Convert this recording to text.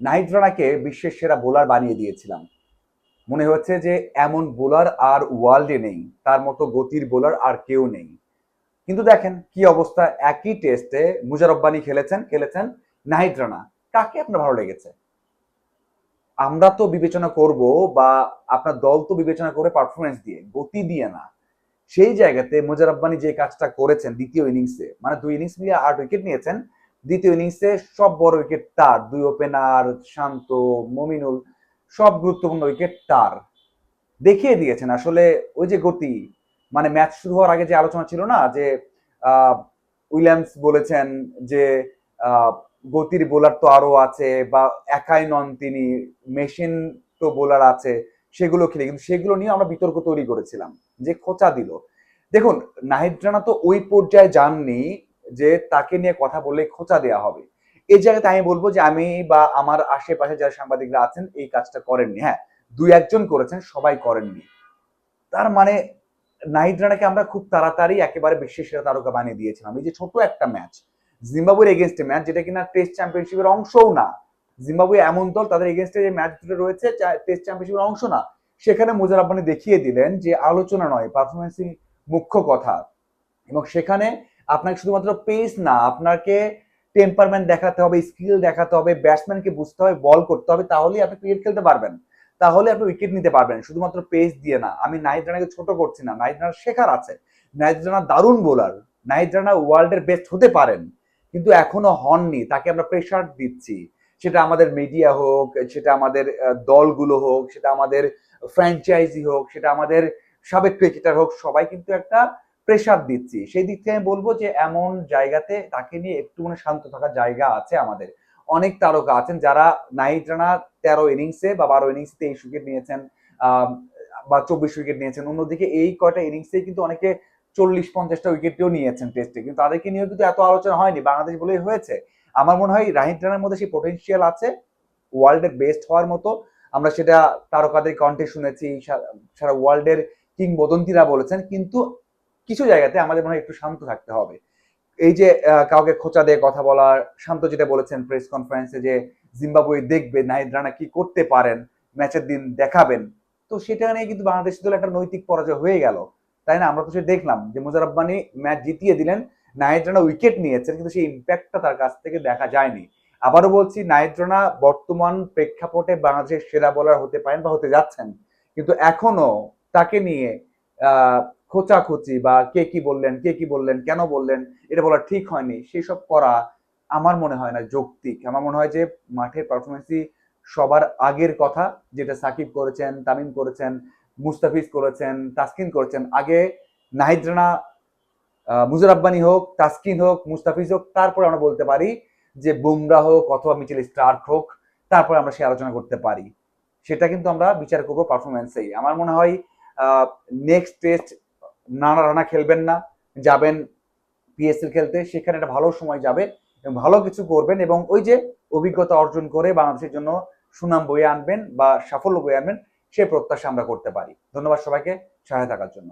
নাহিদ রানাকে বিশ্বের সেরা বোলার বানিয়ে দিয়েছিলাম। মনে হচ্ছে যে এমন বোলার আর ওয়ার্ল্ডে নেই, তার মতো গতির বোলার আর কেউ নেই। কিন্তু দেখেন কি অবস্থা, একই টেস্টে মুজারব্বানি খেলেছেন খেলেছেন নাহিদ রানা কাকে আপনার ভালো লেগেছে? আমরা তো বিবেচনা করব বা আপনার দল তো বিবেচনা করে পারফরমেন্স দিয়ে, গতি দিয়ে না। সেই জায়গাতে মুজারব্বানি যে কাজটা করেছেন দ্বিতীয় ইনিংসে মানে দুই ইনিংস মিলিয়ে আট উইকেট নিয়েছেন দ্বিতীয় ইনিংসে সব বড় উইকেট তার। দুই ওপেনার শান্ত, মমিনুল, সব গুরুত্বপূর্ণ উইকেট তার। দেখিয়ে দিয়েছেন। আসলে ওই যে গতি মানে ম্যাচ শুরু হওয়ার আগে যে আলোচনা ছিল না, যে উইলিয়ামস বলেছেন যে গতির বোলার তো আরও আছে বা একাই নন তিনি, মেশিন তো বোলার আছে, সেগুলো খেলে। কিন্তু সেগুলো নিয়ে আমরা বিতর্ক তৈরি করেছিলাম, যে খোঁচা দিল। দেখুন, নাহিদ রানা তো ওই পর্যায়ে যাননি। যে তাকে নিয়ে কথা বললে খোঁচা দেওয়া হবে। এই জায়গাতে আমি বলব যে আমি বা আমার আশেপাশে যারা সাংবাদিকরা আছেন, এই কাজটা করেননি। হ্যাঁ দুই একজন করেছেন, সবাই করেননি। তার মানে নাহিদ রানাকে আমরা খুব তাড়াতাড়ি একেবারে বিশ্বের সেরা তারকা বানিয়ে দিয়েছিলাম। এই যে ছোট একটা ম্যাচ জিম্বাবুয়ের এগেনস্টে ম্যাচ, যেটা কিনা টেস্ট চ্যাম্পিয়নশিপের অংশও না। জিম্বাবুয়ে এমন দল, তাদের এগেনস্টে যে ম্যাচ দুটো রয়েছে টেস্ট চ্যাম্পিয়নশিপের অংশ না। সেখানে মুজার আব্বানি দেখিয়ে দিলেন যে আলোচনা নয় পারফরমেন্সই মুখ্য কথা। এবং সেখানে আপনাকে শুধুমাত্র পেস না, আপনাকে টেম্পারমেন্ট দেখাতে হবে স্কিল দেখাতে হবে ব্যাটসম্যানকে বুঝতে হবে বল করতে হবে, তাহলেই আপনি ক্রিকেট খেলতে পারবেন। তাহলে আপনি উইকেট নিতে পারবেন, শুধুমাত্র পেস দিয়ে না। আমি নাহিদ রানাকে ছোট করছি না, নাহিদ রানার শেখার আছে। নাহিদ রানা দারুণ বোলার নাহিদ রানা ওয়ার্ল্ডের বেস্ট হতে পারেন, কিন্তু এখনও হননি, তাকে আমরা প্রেশার দিচ্ছি। সেটা আমাদের মিডিয়া হোক, সেটা আমাদের দলগুলো হোক, সেটা আমাদের ফ্র্যাঞ্চাইজি হোক, সেটা আমাদের সাবেক ক্রিকেটার হোক, সবাই কিন্তু একটা প্রেশার দিচ্ছি। সেই দিক থেকে আমি বলব যে, এমন জায়গাতে তাকে নিয়ে একটু মানে শান্ত থাকার জায়গা আছে আমাদের। অনেক তারকা আছেন যারা নাহিদ রানা তেরো ইনিংসে বা বারো ইনিংসে তেইশ উইকেট নিয়েছেন বা চব্বিশ উইকেট নিয়েছেন। অন্যদিকে এই কয়টা ইনিংসে কিন্তু অনেকে চল্লিশ, পঞ্চাশটা উইকেটও নিয়েছেন টেস্টে কিন্তু তাদেরকে নিয়ে কিন্তু এত আলোচনা হয়নি। বাংলাদেশ বলেই হয়েছে। আমার মনে হয় রাহিদ রানার মধ্যে সেই পোটেনশিয়াল আছে ওয়ার্ল্ডের বেস্ট হওয়ার মতো। আমরা সেটা তারকাদের কণ্ঠে শুনেছি সারা ওয়ার্ল্ডের কিংবদন্তিরা বলেছেন। কিন্তু কিছু জায়গাতে আমাদের মনে হয় একটু শান্ত থাকতে হবে। এই যে কাউকে খোঁচা দিয়ে কথা বলার, শান্ত যেটা বলেছেন প্রেস কনফারেন্সে যে, জিম্বাবুয়ে দেখবে নাহিদ রানা কি করতে পারেন, ম্যাচের দিন দেখাবেন, তো সেটা নিয়ে কিন্তু বাংলাদেশ দল একটা নৈতিক পরাজয় হয়ে গেল। তাই না? আমরা তো সেটা দেখলাম যে মুজারব্বানি ম্যাচ জিতিয়ে দিলেন, নাহিদ রানা উইকেট নিয়েছেন, কিন্তু সেই ইম্প্যাক্টটা তার কাছ থেকে দেখা যায়নি। আবারও বলছি, নাহিদ রানা বর্তমান প্রেক্ষাপটে বাংলাদেশের সেরা বলার হতে পারেন বা হতে যাচ্ছেন, কিন্তু এখনও তাকে নিয়ে খোঁচাখুচি বা কে কি বললেন, কে কি বললেন, কেন বললেন, এটা বলা ঠিক হয়নি। সেসব করা আমার মনে হয় না যৌক্তিক। আমার মনে হয় যে মাঠের পারফরমেন্সই সবার আগের কথা, যেটা সাকিব করেছেন, তামিম করেছেন, মুস্তাফিজ করেছেন, তাসকিন করেছেন। আগে নাহিদ রানা মুজার আব্বানি হোক, তাসকিন হোক, মুস্তাফিজ হোক, তারপরে আমরা বলতে পারি যে বুমরা হোক অথবা মিচেল স্টার্ক হোক, তারপরে আমরা সে আলোচনা করতে পারি। সেটা কিন্তু আমরা বিচার করব পারফরমেন্সেই আমার মনে হয় নেক্সট টেস্ট নানা রানা খেলবেন না, যাবেন পিএসএল খেলতে, সেখানে একটা ভালো সময় যাবে এবং ভালো কিছু করবেন এবং ওই যে অভিজ্ঞতা অর্জন করে বাংলাদেশের জন্য সুনাম বয়ে আনবেন বা সাফল্য বয়ে আনবেন সে প্রত্যাশা আমরা করতে পারি। ধন্যবাদ সবাইকে সহায় থাকার জন্য।